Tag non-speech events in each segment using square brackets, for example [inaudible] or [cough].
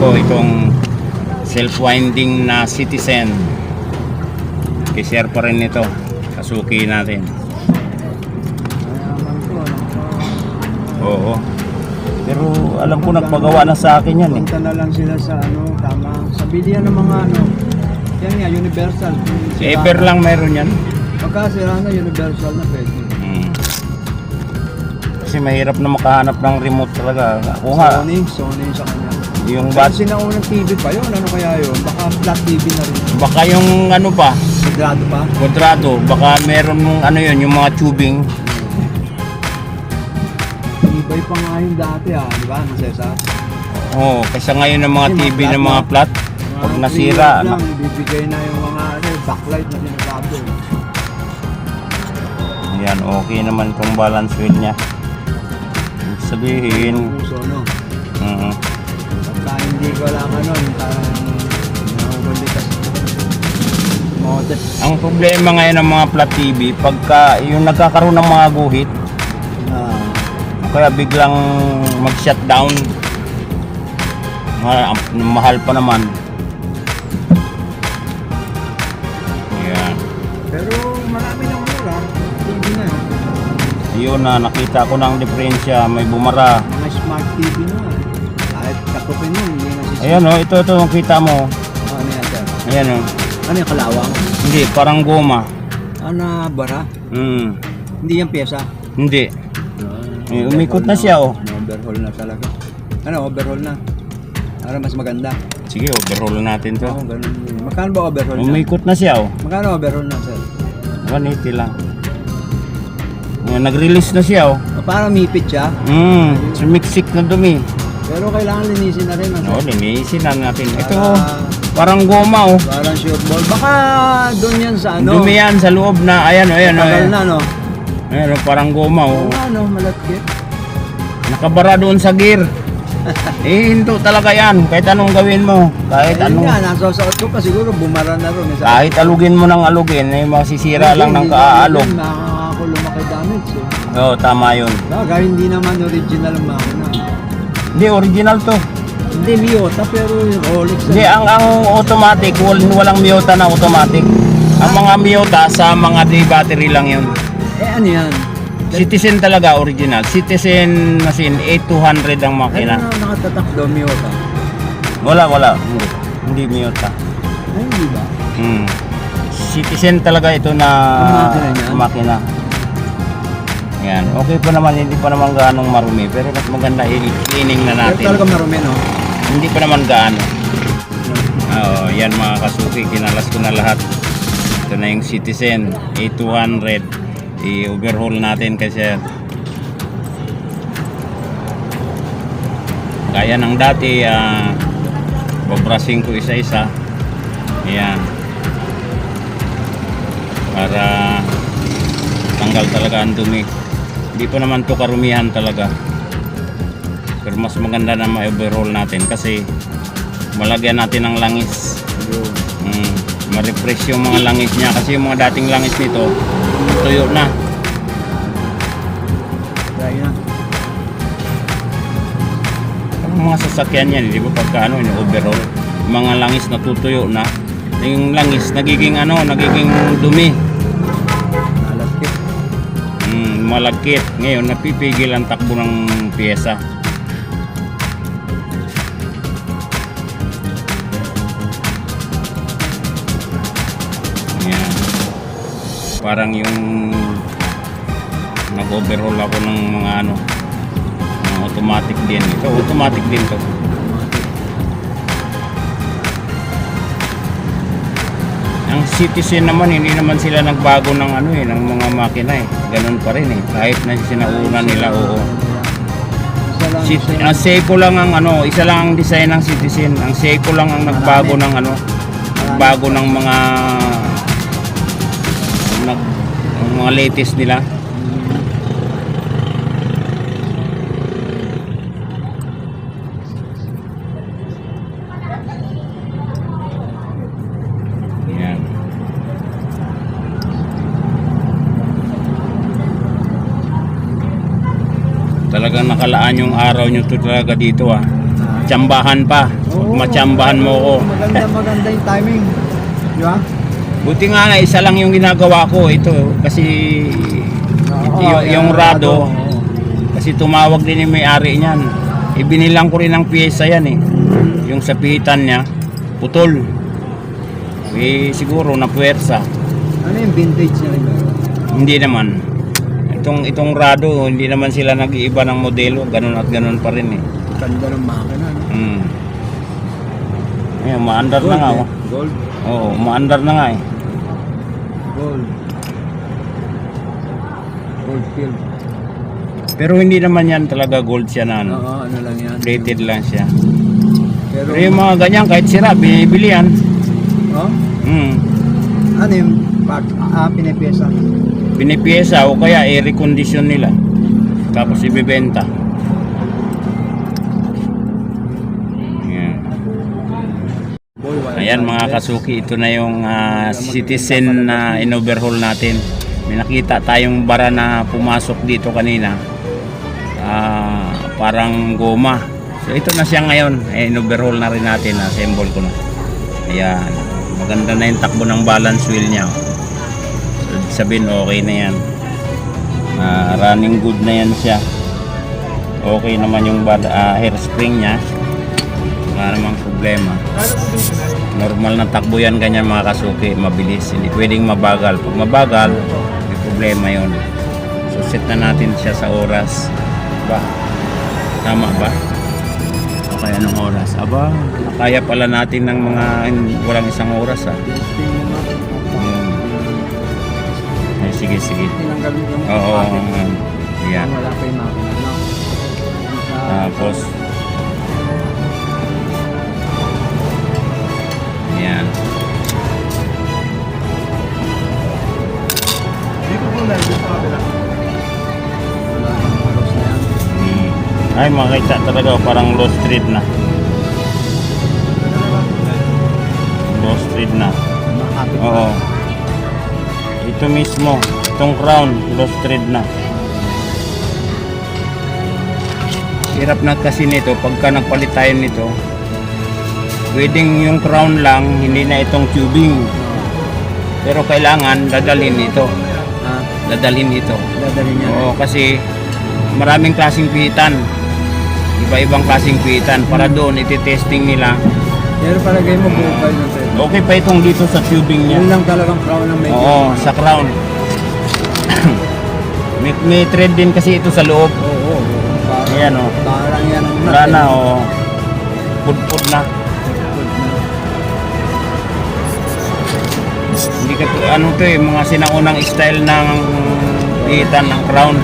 ko itong self-winding na Citizen. I-share pa rin ito. Kasuki natin. Oo. Pero alam ko nagpagawa na sa akin yan eh. Punta na lang sila sa ano, tama. Sa bilihan ng mga ano. Yan nga, universal. Sa Ever lang meron yan. Pagka sila na, universal na pwede. Mm. Kasi mahirap na makahanap ng remote talaga. Nga, Sony, Sony sa kanya. Yung bat, Kasi naunang TV pa yun, ano kaya yun? Baka flat TV na rin. baka yung ano pa, Sagrado pa. kwadrado, baka meron mong ano yun, yung mga tubing. Ibay pa nga yung dati ah, di ba? Ano Cesar? Oo, kaysa ngayon ng mga Yung mga TV flat ng mga na- flat, pag nasira, three lang, bibigay na yung mga ano, backlight na sinasabi. Ayan, okay naman itong balance wheel niya. Ibig sabihin, Puso, no? mm, Pagka hindi ko lang ano, parang nahubali ka sa model. ang problema ngayon ng mga flat TV, pagka yung nagkakaroon ng mga guhit, Ah, kaya biglang mag-shutdown, Ma- mahal pa naman. Ayan. pero marami nang mura. TV na yun. Na, nakita ko ng diferensya, may bumara. Mga smart TV na. Katupin yun, na Ayan o, ito, ito, ang kita mo. Oh, ano yan, sir? Ayan o. Ano yung kalawang? Hindi, parang goma. Ano, bara? Hmm, Hindi yan pyesa. hindi. Eh, umikot na siya, oh. Overhaul na talaga. Ano, overhaul na. Para mas maganda. Sige, overhaul natin to. Oo, ganun. Magkano ba overhaul na? Umikot na siya, oh. Magkano overhaul na, sir? 180 lang. Nag-release na siya, oh. O, para mipit siya. Hmm, sumiksik na dumi. Pero kailangan linisin na rin. Ano? Oo, linisin na natin. Ito, Para- oh, parang goma, oh. Parang sure ball. Baka doon yan sa ano. Dumi yan sa loob na, ayan, oh, ayan, oh. Tagal Ayan, na, no? ayan oh, parang goma, oh. Oo, ano, malagkit. Nakabara doon sa gear. [laughs] eh, hinto talaga yan. Kahit anong gawin mo. Kahit Ayun anong... nga, nasasuot ko pa siguro bumara na rin. Sa- Kahit alugin mo ng alugin, eh, masisira lang ng Hindi, kaalog. hindi, Nakakakulo lumaki damage eh. Oo, tama yun. Bagay, hindi naman original ang makina. Hindi, original to. Hindi Miyota pero yung Rolex. Hindi, ang, ang automatic, wal- walang Miyota na automatic. Ang mga Miyota sa mga day battery lang yun. Eh ano yan? Citizen talaga, original. Citizen machine, 8200 ang makina. Ano na nakatatak daw Miyota? Wala, wala. Hindi, hindi Miyota. Ay, hindi ba? Hmm. Citizen talaga ito na Ang makina niyan? makina. Yan. Okay pa naman, hindi pa naman gaanong marumi. Pero mas maganda i-cleaning na Pero natin. talaga marumi, no? Hindi pa naman gaano. Oo, yan mga kasuki, kinalas ko na lahat. Ito na yung Citizen A200. I-overhaul natin kasi gaya ng dati, ah, babrashing ko isa-isa. Ayan. Para tanggal talaga ang dumi. Hindi pa naman to karumihan talaga. Pero mas maganda na ma-overhaul natin kasi malagyan natin ng langis. Mm, ma-refresh yung mga langis niya kasi yung mga dating langis nito tuyo na. Ang mga sasakyan yan, di ba pagka ano, yung overhaul, mga langis natutuyo na. Yung langis nagiging ano, nagiging dumi. Malagkit. Ngayon napipigil ang takbo ng pyesa. Yan. Parang yung nag-overhaul ako ng mga ano, automatic din. Ito automatic din to. Ang Citizen naman, hindi naman sila nagbago ng ano eh, ng mga makina eh. Ganun pa rin eh. Kahit na sinauna nila, oo. Isa lang. Si, isa ang Seiko lang ang ano, isa lang ang design ng Citizen. Ang Seiko lang ang nagbago ng ano, nagbago ng mga nag, mga latest nila. Talagang nakalaan yung araw nyo to talaga dito ah. Ah, tsambahan pa. Oo. Matsambahan mo ko. Maganda, [laughs] maganda yung timing. Di ba? Buti nga na isa lang yung ginagawa ko ito kasi Oo, yung, yung rado kasi tumawag din yung may-ari niyan. Ibinilang ko rin ng pyesa yan eh. Yung sa pihitan niya putol. Eh siguro na puwersa. Ano yung vintage na rin? Hindi naman. Itong itong rado hindi naman sila nag-iiba ng modelo, ganun at ganun pa rin eh. Ganda ng makina. No? Mm. Ayun, maandar na nga. eh. oh. Gold. Oo, maandar na nga eh. Gold. Gold field. Pero hindi naman yan talaga gold siya na ano. Oo, ano lang yan. Plated lang siya. Pero, Pero yung mga ganyan, kahit sira, binibili yan. oh, Hmm. ano yung part, ah, pinipiyesa? O kaya i-recondition nila. Tapos ibibenta. Ayan. Na. mga kasuki, ito na yung ah, citizen na in-overhaul natin. May nakita tayong bara na pumasok dito kanina. Ah, parang goma. So ito na siya ngayon. Eh, in-overhaul na rin natin. Assemble ko na. Ayan. Maganda na yung takbo ng balance wheel niya. Sabihin okay na yan. Ah, running good na yan siya. Okay naman yung bal- ah, hairspring niya. Wala namang problema. Normal na takbo yan ganyan mga kasuki. Mabilis. Hindi pwedeng mabagal. Pag mabagal may problema yon so set na natin siya sa oras. Ba? Tama ba? Okay anong oras? Aba kaya pala natin ng mga walang isang oras ah sige sige Tinanggal mo yung oo packet. yan Wala pa yung makina. No? Sa- tapos yan Wala nang oras na yan. Hmm. ay makita talaga parang low street na low street na Makapit pa. Oo. Ito mismo, itong crown, lost thread na. Hirap na kasi nito, pagka nagpalit tayo nito, pwedeng yung crown lang, hindi na itong tubing. Pero kailangan dadalhin ito. Ah, Dadalhin ito. dadali niya. Oo, kasi maraming klaseng pihitan. Iba-ibang klaseng pihitan. Para doon, iti-testing nila. Pero palagay mo buo pa yun. sir. Okay pa itong dito sa tubing niya. Yun lang talagang crown ng medyo. Oo, sa crown. [coughs] may, may thread din kasi ito sa loob. Oo, oo. Parang, Ayan o. Parang yan ang Wala na o. Pudpud na. Hindi ka ano to eh, mga sinaunang style ng itan ng crown.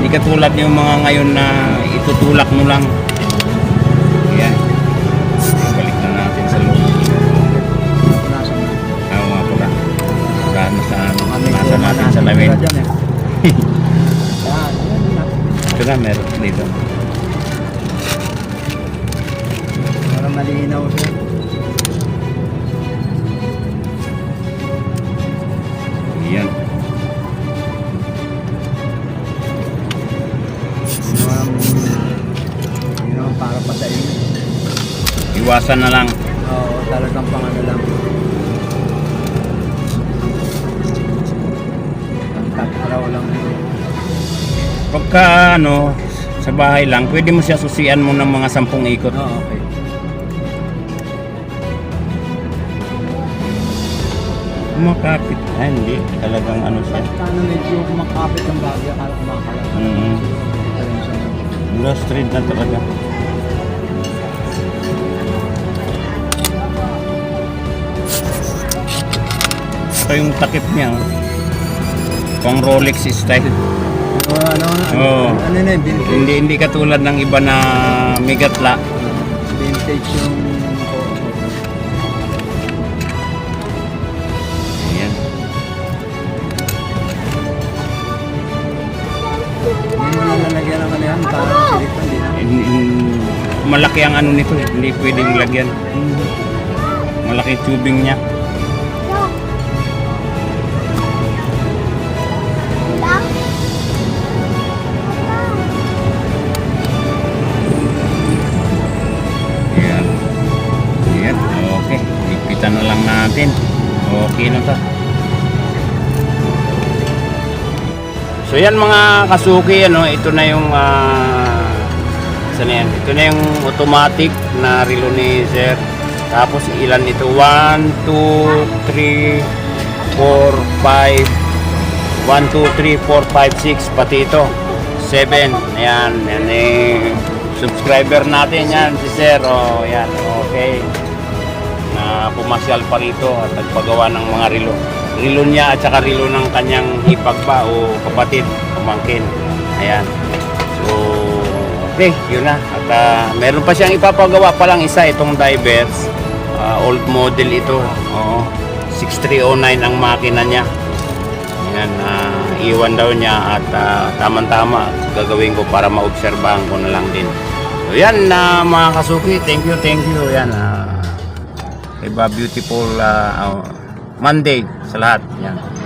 Hindi katulad yung mga ngayon na itutulak mo lang. Ito na, meron dito. Para malinaw siya. Ayan. Yun naman, yun naman para patayin. Iwasan na lang. Oo, talagang pang ano lang. Tatraw lang yun. Pagka ano, sa bahay lang, pwede mo siya susian mo ng mga sampung ikot. Oo, okay. Kumakapit. Ay, hindi. Talagang ano siya. Na medyo kumakapit ang bagay, akala kumakalat. Mm. Na. Low street na talaga. Ito yung takip niya. oh. Pang Rolex style. Oo, ano, ano, ano, Oo. ano na vintage. Hindi hindi katulad ng iba na migatla. Vintage yung... Ayan. Hindi mo na lalagyan ng ano yan, na. In- in- malaki ang ano nito eh. Hindi pwedeng lagyan. Malaki tubing niya. Natin. Okay na to. So yan mga kasuki, ano, ito na yung ah, saan yan? Ito na yung automatic na relo ni Sir. Tapos ilan ito? 1, 2, 3, 4, 5, 1, 2, 3, 4, 5, 6, pati ito. 7. Ayan, yan eh. Subscriber natin yan, si Sir. O, yan, okay. Pumasyal pa rito at nagpagawa ng mga relo. Relo niya at saka relo ng kanyang hipag pa o kapatid, pamangkin. Ayan. So, okay, yun na. At ah, meron pa siyang ipapagawa pa lang isa itong divers. Ah, old model ito. Oo. 6309 ang makina niya. Yan, ah, iwan daw niya at ah, tamang-tama gagawin ko para maobserbahan ko na lang din. So yan na mga kasuki, thank you, thank you. Yan, ah, iba beautiful ah, ah, Monday sa lahat. Yan.